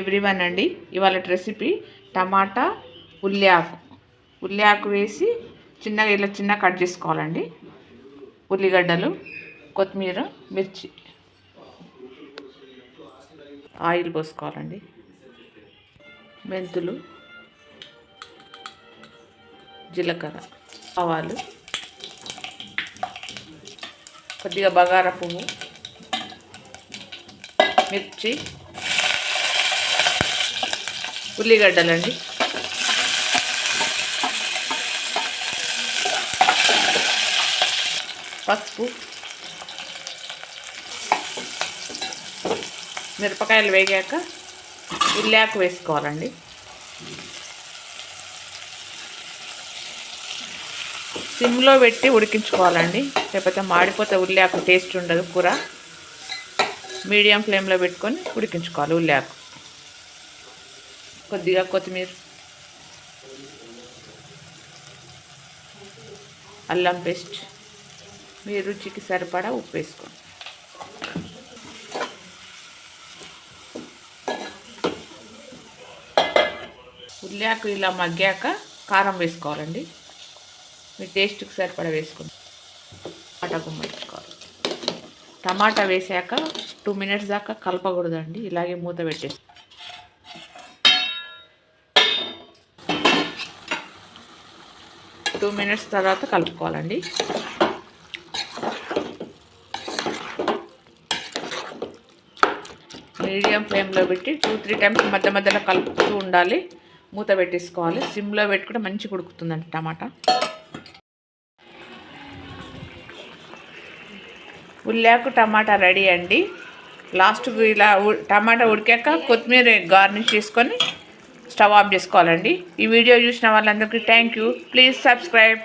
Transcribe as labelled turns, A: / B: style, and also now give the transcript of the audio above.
A: Everyone అండి ఇవాళ recipe టమాటా ఉల్లిఆకు. ఉల్లిఆకు వేసి చిన్నగా ఇలా చిన్న కట్ చేసుకోవాలండి. ఉల్లిగడ్డలు కొత్తిమీర మిర్చి. ఆయిల్ పోసుకోవాలండి. మెంతులు జీలకర్ర ఆవాలు. కొద్దిగా బగార పువ్వు మిర్చి. ఉల్లిగడ్డలండి. పసుపు. మిరపకాయలు వేగాక ఉల్లాకు వేసుకోవాలండి. సిమ్లో పెట్టి ఉడికించుకోవాలండి. లేకపోతే మాడిపోతే ఉల్లాకు టేస్ట్ ఉండదు కూర. మీడియం ఫ్లేమ్లో పెట్టుకొని ఉడికించుకోవాలి ఉల్లాకు కొద్దిగా కొత్తిమీర. అల్లం పేస్ట్. మీ రుచికి సరిపడా ఉప్పు వేసుకోండి. ఉల్లియాకు ఇలా మగ్గాక కారం వేసుకోవాలండి. మీ టేస్ట్కి సరిపడా వేసుకోండి. టమాటా వేసుకోవాలి. టమాటా వేసాక టూ మినిట్స్ దాకా కలపకూడదండి. ఇలాగే మూత పెట్టేసి టూ మినిట్స్ తర్వాత కలుపుకోవాలండి. మీడియం ఫ్లేమ్లో పెట్టి టూ త్రీ టైమ్స్ మధ్య మధ్యలో కలుపుతూ ఉండాలి. మూత పెట్టేసుకోవాలి. సిమ్లో పెట్టుకుంటే మంచిగా ఉడుకుతుందండి టమాటా. ఉల్లాకు టమాటా రెడీ అండి. లాస్ట్ ఇలా టమాటా ఉడికాక కొత్తిమీర గార్నిష్ చేసుకొని స్టవ్ ఆఫ్ చేసుకోవాలండి. ఈ వీడియో చూసిన వాళ్ళందరికీ థ్యాంక్ యూ. Please subscribe.